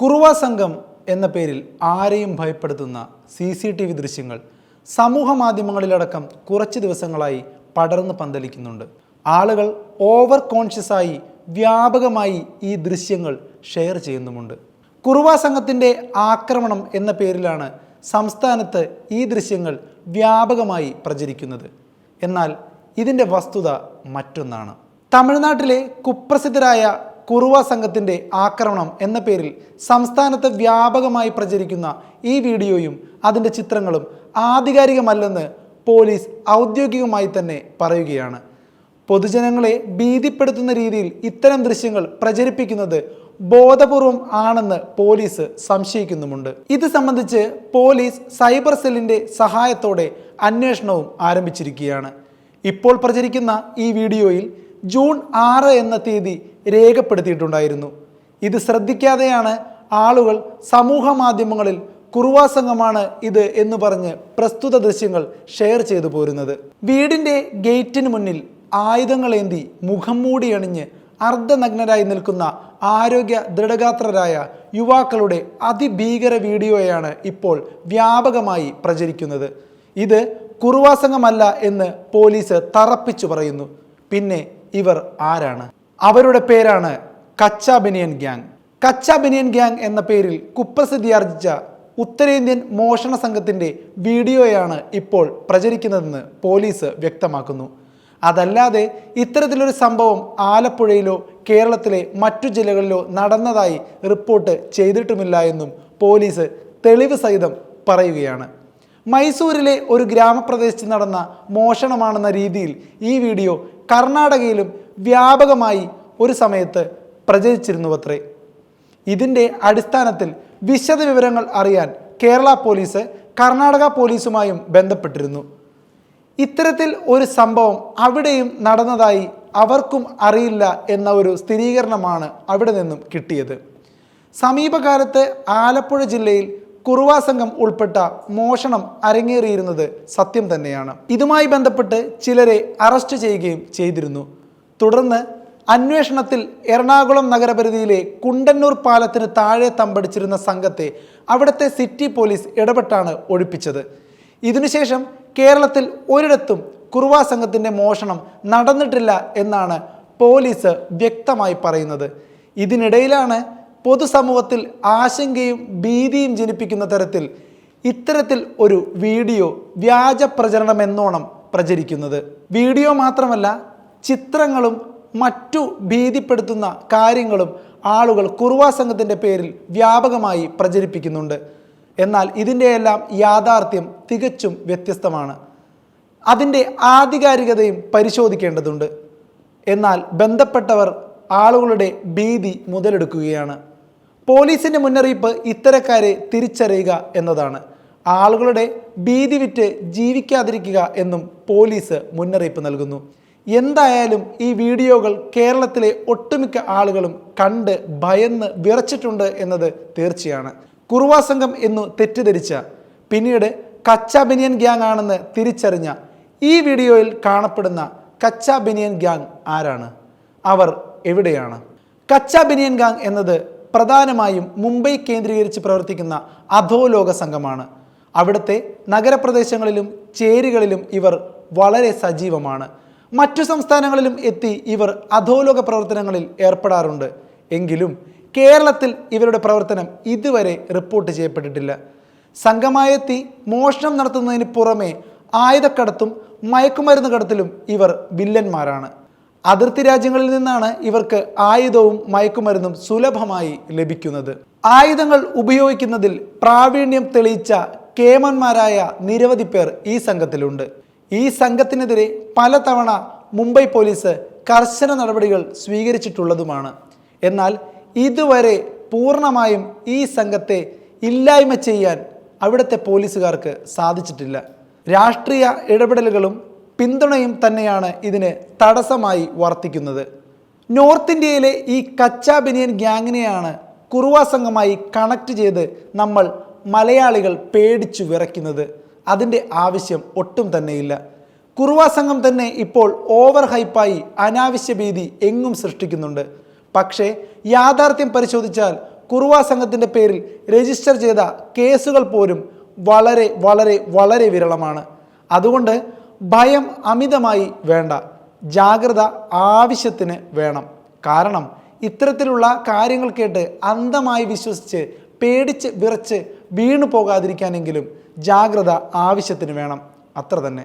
കുറുവ സംഘം എന്ന പേരിൽ ആരെയും ഭയപ്പെടുത്തുന്ന സി സി ടി വി ദൃശ്യങ്ങൾ സമൂഹ മാധ്യമങ്ങളിലടക്കം കുറച്ച് ദിവസങ്ങളായി പടർന്ന് പന്തലിക്കുന്നുണ്ട്. ആളുകൾ ഓവർ കോൺഷ്യസായി വ്യാപകമായി ഈ ദൃശ്യങ്ങൾ ഷെയർ ചെയ്യുന്നുമുണ്ട്. കുറുവ സംഘത്തിന്റെ ആക്രമണം എന്ന പേരിലാണ് സംസ്ഥാനത്ത് ഈ ദൃശ്യങ്ങൾ വ്യാപകമായി പ്രചരിക്കുന്നത്. എന്നാൽ ഇതിന്റെ വസ്തുത മറ്റൊന്നാണ്. തമിഴ്നാട്ടിലെ കുപ്രസിദ്ധരായ കുറുവ സംഘത്തിന്റെ ആക്രമണം എന്ന പേരിൽ സംസ്ഥാനത്ത് വ്യാപകമായി പ്രചരിക്കുന്ന ഈ വീഡിയോയും അതിന്റെ ചിത്രങ്ങളും ആധികാരികമല്ലെന്ന് പോലീസ് ഔദ്യോഗികമായി തന്നെ പറയുകയാണ്. പൊതുജനങ്ങളെ ഭീതിപ്പെടുത്തുന്ന രീതിയിൽ ഇത്തരം ദൃശ്യങ്ങൾ പ്രചരിപ്പിക്കുന്നത് ബോധപൂർവം ആണെന്ന് പോലീസ് സംശയിക്കുന്നുമുണ്ട്. ഇത് സംബന്ധിച്ച് പോലീസ് സൈബർ സെല്ലിന്റെ സഹായത്തോടെ അന്വേഷണവും ആരംഭിച്ചിരിക്കുകയാണ്. ഇപ്പോൾ പ്രചരിക്കുന്ന ഈ വീഡിയോയിൽ ജൂൺ ആറ് എന്ന തീയതി രേഖപ്പെടുത്തിയിട്ടുണ്ടായിരുന്നു. ഇത് ശ്രദ്ധിക്കാതെയാണ് ആളുകൾ സമൂഹ മാധ്യമങ്ങളിൽ കുറുവാ സംഘമാണ് ഇത് എന്ന് പറഞ്ഞ് പ്രസ്തുത ദൃശ്യങ്ങൾ ഷെയർ ചെയ്തു പോരുന്നത്. വീടിന്റെ ഗേറ്റിന് മുന്നിൽ ആയുധങ്ങളേന്തി മുഖം മൂടി അണിഞ്ഞ് അർദ്ധനഗ്നരായി നിൽക്കുന്ന ആരോഗ്യ ദൃഢഗാത്രരായ യുവാക്കളുടെ അതിഭീകര വീഡിയോയാണ് ഇപ്പോൾ വ്യാപകമായി പ്രചരിക്കുന്നത്. ഇത് കുറുവാസംഗമല്ല എന്ന് പോലീസ് തറപ്പിച്ചു പറയുന്നു. പിന്നെ ഇവർ ആരാണ്? അവരുടെ പേരാണ് കച്ച ബനിയൻ ഗ്യാങ്. കച്ച ബനിയൻ ഗ്യാങ് എന്ന പേരിൽ കുപ്രസിദ്ധിയാർജിച്ച ഉത്തരേന്ത്യൻ മോഷണ സംഘത്തിന്റെ വീഡിയോയാണ് ഇപ്പോൾ പ്രചരിക്കുന്നതെന്ന് പോലീസ് വ്യക്തമാക്കുന്നു. അതല്ലാതെ ഇത്തരത്തിലൊരു സംഭവം ആലപ്പുഴയിലോ കേരളത്തിലെ മറ്റു ജില്ലകളിലോ നടന്നതായി റിപ്പോർട്ട് ചെയ്തിട്ടുമില്ല എന്നും പോലീസ് തെളിവ് സഹിതം പറയുകയാണ്. മൈസൂരിലെ ഒരു ഗ്രാമപ്രദേശത്ത് നടന്ന മോഷണമാണെന്ന രീതിയിൽ ഈ വീഡിയോ കർണാടകയിലും വ്യാപകമായി ഒരു സമയത്ത് പ്രചരിച്ചിരുന്നു അത്രേ ഇതിന്റെ അടിസ്ഥാനത്തിൽ വിശദ വിവരങ്ങൾ അറിയാൻ കേരള പോലീസ് കർണാടക പോലീസുമായും ബന്ധപ്പെട്ടിരുന്നു. ഇത്തരത്തിൽ ഒരു സംഭവം അവിടെയും നടന്നതായി അവർക്കും അറിയില്ല എന്ന ഒരു സ്ഥിരീകരണമാണ് അവിടെ നിന്നും കിട്ടിയത്. സമീപകാലത്ത് ആലപ്പുഴ ജില്ലയിൽ കുറുവാ സംഘം ഉൾപ്പെട്ട മോഷണം അരങ്ങേറിയിരുന്നത് സത്യം തന്നെയാണ്. ഇതുമായി ബന്ധപ്പെട്ട് ചിലരെ അറസ്റ്റ് ചെയ്യുകയും ചെയ്തിരുന്നു. തുടർന്ന് അന്വേഷണത്തിൽ എറണാകുളം നഗരപരിധിയിലെ കുണ്ടന്നൂർ പാലത്തിന് താഴെ തമ്പടിച്ചിരുന്ന സംഘത്തെ അവിടുത്തെ സിറ്റി പോലീസ് ഇടപെട്ടാണ് ഒഴിപ്പിച്ചത്. ഇതിനുശേഷം കേരളത്തിൽ ഒരിടത്തും കുറുവാ സംഘത്തിന്റെ മോഷണം നടന്നിട്ടില്ല എന്നാണ് പോലീസ് വ്യക്തമായി പറയുന്നത്. ഇതിനിടയിലാണ് പൊതുസമൂഹത്തിൽ ആശങ്കയും ഭീതിയും ജനിപ്പിക്കുന്ന തരത്തിൽ ഇത്തരത്തിൽ ഒരു വീഡിയോ വ്യാജ പ്രചരണം എന്നോണം പ്രചരിക്കുന്നത്. വീഡിയോ മാത്രമല്ല ചിത്രങ്ങളും മറ്റു ഭീതിപ്പെടുത്തുന്ന കാര്യങ്ങളും ആളുകൾ കുറുവാ സംഘത്തിന്റെ പേരിൽ വ്യാപകമായി പ്രചരിപ്പിക്കുന്നുണ്ട്. എന്നാൽ ഇതിന്റെയെല്ലാം യാഥാർത്ഥ്യം തികച്ചും വ്യത്യസ്തമാണ്. അതിന്റെ ആധികാരികതയും പരിശോധിക്കേണ്ടതുണ്ട്. എന്നാൽ ബന്ധപ്പെട്ടവർ ആളുകളുടെ ഭീതി മുതലെടുക്കുകയാണ്. പോലീസിന്റെ മുന്നറിയിപ്പ് ഇത്തരക്കാരെ തിരിച്ചറിയുക എന്നതാണ്. ആളുകളുടെ ഭീതി വിറ്റ് ജീവിക്കാതിരിക്കുക എന്നും പോലീസ് മുന്നറിയിപ്പ് നൽകുന്നു. എന്തായാലും ഈ വീഡിയോകൾ കേരളത്തിലെ ഒട്ടുമിക്ക ആളുകളും കണ്ട് ഭയന്ന് വിറച്ചിട്ടുണ്ട് എന്നത് തീർച്ചയാണ്. കുറുവാ സംഘം എന്നു തെറ്റിദ്ധരിച്ച പിന്നീട് കച്ച ബനിയൻ ഗ്യാങ് ആണെന്ന് തിരിച്ചറിഞ്ഞ ഈ വീഡിയോയിൽ കാണപ്പെടുന്ന കച്ച ബനിയൻ ഗ്യാങ് ആരാണ്? അവർ എവിടെയാണ്? കച്ച ബനിയൻ ഗാങ് എന്നത് പ്രധാനമായും മുംബൈ കേന്ദ്രീകരിച്ച് പ്രവർത്തിക്കുന്ന അധോലോക സംഘമാണ്. അവിടുത്തെ നഗരപ്രദേശങ്ങളിലും ചേരികളിലും ഇവർ വളരെ സജീവമാണ്. മറ്റു സംസ്ഥാനങ്ങളിലും എത്തി ഇവർ അധോലോക പ്രവർത്തനങ്ങളിൽ ഏർപ്പെടാറുണ്ട്. എങ്കിലും കേരളത്തിൽ ഇവരുടെ പ്രവർത്തനം ഇതുവരെ റിപ്പോർട്ട് ചെയ്യപ്പെട്ടിട്ടില്ല. സംഘമായെത്തി മോഷണം നടത്തുന്നതിന് പുറമെ ആയുധക്കടത്തും മയക്കുമരുന്ന് കടത്തിലും ഇവർ വില്ലന്മാരാണ്. അതിർത്തി രാജ്യങ്ങളിൽ നിന്നാണ് ഇവർക്ക് ആയുധവും മയക്കുമരുന്നും സുലഭമായി ലഭിക്കുന്നത്. ആയുധങ്ങൾ ഉപയോഗിക്കുന്നതിൽ പ്രാവീണ്യം തെളിയിച്ച കേമന്മാരായ നിരവധി പേർ ഈ സംഘത്തിലുണ്ട്. ഈ സംഘത്തിനെതിരെ പലതവണ മുംബൈ പോലീസ് കർശന നടപടികൾ സ്വീകരിച്ചിട്ടുള്ളതുമാണ്. എന്നാൽ ഇതുവരെ പൂർണമായും ഈ സംഘത്തെ ഇല്ലായ്മ ചെയ്യാൻ അവിടുത്തെ പോലീസുകാർക്ക് സാധിച്ചിട്ടില്ല. രാഷ്ട്രീയ ഇടപെടലുകളും പിന്തുണയും തന്നെയാണ് ഇതിന് തടസ്സമായി വർത്തിക്കുന്നത്. നോർത്ത് ഇന്ത്യയിലെ ഈ കച്ച ബനിയൻ ഗ്യാങ്ങിനെയാണ് കുറുവാ സംഘമായി കണക്ട് ചെയ്ത് നമ്മൾ മലയാളികൾ പേടിച്ചു വിറയ്ക്കുന്നത്. അതിന്റെ ആവശ്യം ഒട്ടും തന്നെയില്ല. കുറുവാ സംഘം തന്നെ ഇപ്പോൾ ഓവർ ഹൈപ്പായി അനാവശ്യ ഭീതി എങ്ങും സൃഷ്ടിക്കുന്നുണ്ട്. പക്ഷേ യാഥാർത്ഥ്യം പരിശോധിച്ചാൽ കുറുവാ സംഘത്തിന്റെ പേരിൽ രജിസ്റ്റർ ചെയ്ത കേസുകൾ പോലും വളരെ വളരെ വളരെ വിരളമാണ്. അതുകൊണ്ട് ഭയം അമിതമായി വേണ്ട. ജാഗ്രത ആവശ്യത്തിന് വേണം. കാരണം ഇത്തരത്തിലുള്ള കാര്യങ്ങൾ കേട്ട് അന്ധമായി വിശ്വസിച്ച് പേടിച്ച് വിറച്ച് വീണു പോകാതിരിക്കാനെങ്കിലും ജാഗ്രത ആവശ്യത്തിന് വേണം. അത്ര തന്നെ.